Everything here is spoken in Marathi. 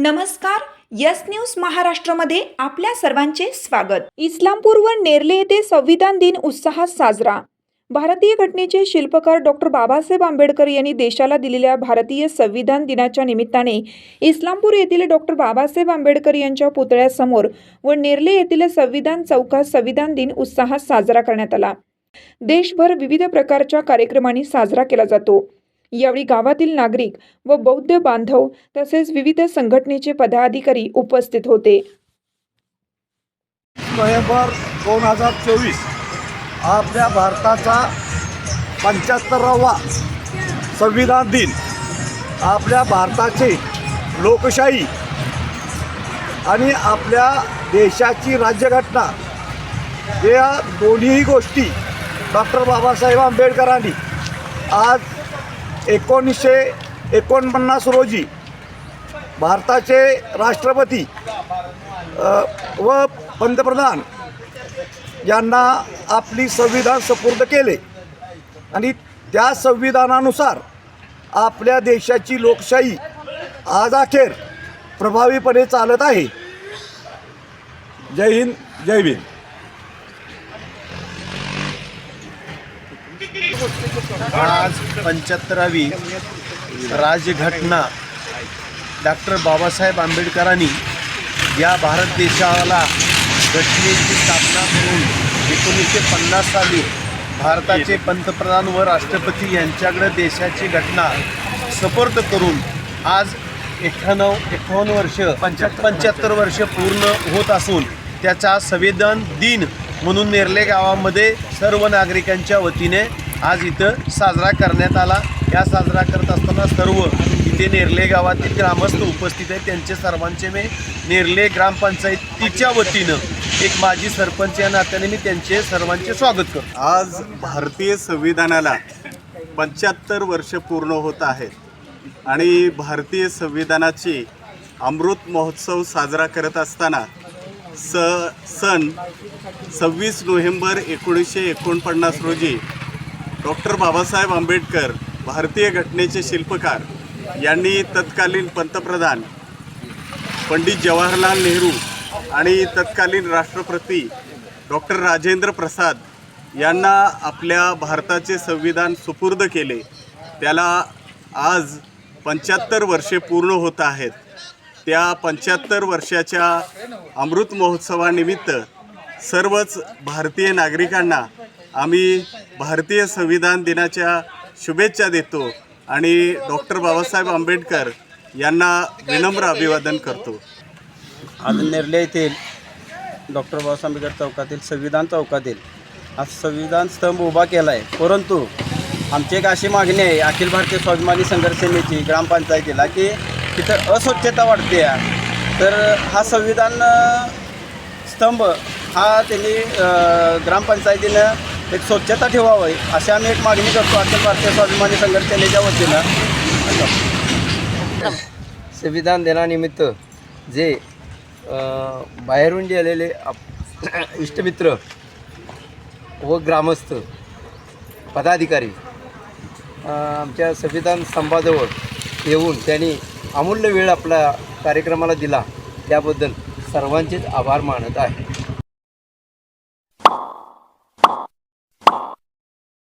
नमस्कार यस न्यूज महाराष्ट्रामध्ये आपल्या सर्वांचे स्वागत. इस्लामपूर व नेरले येथे संविधान दिन उत्साहात साजरा. भारतीय घटनेचे शिल्पकार डॉक्टर बाबासाहेब आंबेडकर यांनी देशाला दिलेल्या भारतीय संविधान दिनाच्या निमित्ताने इस्लामपूर येथील डॉक्टर बाबासाहेब आंबेडकर यांच्या पुतळ्यासमोर व नेरले येथील संविधान चौकात संविधान दिन उत्साहात साजरा करण्यात आला. देशभर विविध प्रकारच्या कार्यक्रमांनी साजरा केला जातो. यावेळी गावातील नागरिक व बौद्ध बांधव तसेच विविध संघटनेचे पदाधिकारी उपस्थित होते. नोव्हेंबर दोन हजार चोवीस आपल्या भारताचा पंच्याहत्तरावा संविधान दिन आपल्या भारताची लोकशाही आणि आपल्या देशाची राज्यघटना या दोन्ही गोष्टी डॉक्टर बाबासाहेब आंबेडकरांनी आज एकोणीसशे एकोणपन्नास रोजी भारताचे राष्ट्रपती व पंतप्रधान यांना आपली संविधान सपूर्द केले. आणि त्या संविधानानुसार आपल्या देशाची लोकशाही आज अखेर प्रभावीपणे चालत आहे. जय हिंद जय भीम. आज पंच्याहत्तरावी राजघटना डॉक्टर बाबासाहेब आंबेडकरांनी या भारत देशाला घटनेची स्थापना करून एकोणीसशे पन्नास साली भारताचे पंतप्रधान व राष्ट्रपती यांच्याकडे देशाची घटना सपर्द करून आज एकाण्णव एकावन्न वर्ष पंच्याहत्तर पंच्याहत्तर वर्ष पूर्ण होत असून त्याचा संविधान दिन म्हणून नेरले गावामध्ये सर्व नागरिकांच्या वतीने आज इथं साजरा करण्यात आला. या साजरा करत असताना सर्व इथे नेरले गावातील ग्रामस्थ उपस्थित आहेत. त्यांचे सर्वांचे मी नेरले ग्रामपंचायतीच्या वतीनं एक माजी सरपंच या नात्याने मी त्यांचे सर्वांचे स्वागत करतो. आज भारतीय संविधानाला पंच्याहत्तर वर्ष पूर्ण होत आहेत आणि भारतीय संविधानाची अमृत महोत्सव साजरा करत असताना स सन सव्वीस नोव्हेंबर एकोणीसशे एकोणपन्नास रोजी डॉक्टर बाबासाहेब आंबेडकर भारतीय घटनेचे शिल्पकार यांनी तत्कालीन पंतप्रधान पंडित जवाहरलाल नेहरू आणि तत्कालीन राष्ट्रपती डॉक्टर राजेंद्र प्रसाद यांना आपल्या भारताचे संविधान सुपूर्द केले. त्याला आज पंच्याहत्तर वर्षे पूर्ण होत आहेत. त्या पंच्याहत्तर वर्षाच्या अमृत महोत्सवानिमित्त सर्वच भारतीय नागरिकांना आम्ही भारतीय संविधान दिनाच्या शुभेच्छा देतो आणि डॉक्टर बाबासाहेब आंबेडकर यांना विनम्र अभिवादन करतो. आज निर्णय येथील डॉक्टर बाबासाहेब आंबेडकर चौकातील संविधान चौकातील हा संविधान स्तंभ उभा केला आहे परंतु आमची एक अशी मागणी आहे अखिल भारतीय स्वाभिमानी संघर्ष सेनेची ग्रामपंचायतीला की तिथं अस्वच्छता वाढते आहे. तर हा संविधान स्तंभ हा त्यांनी ग्रामपंचायतीनं एक स्वच्छता ठेवावी अशी आम्ही एक मागणी करतो. अखिल भारतीय स्वाभिमानी संघर्ष सेनेच्या वतीनं. संविधान दिनानिमित्त जे बाहेरून गेलेले आप इष्टमित्र व ग्रामस्थ पदाधिकारी आमच्या संविधान स्तंभाजवळ येऊन त्यांनी अमूल्य वेळ आपल्या कार्यक्रमाला दिला. त्याबद्दल सर्वांचेच आभार मानत आहे.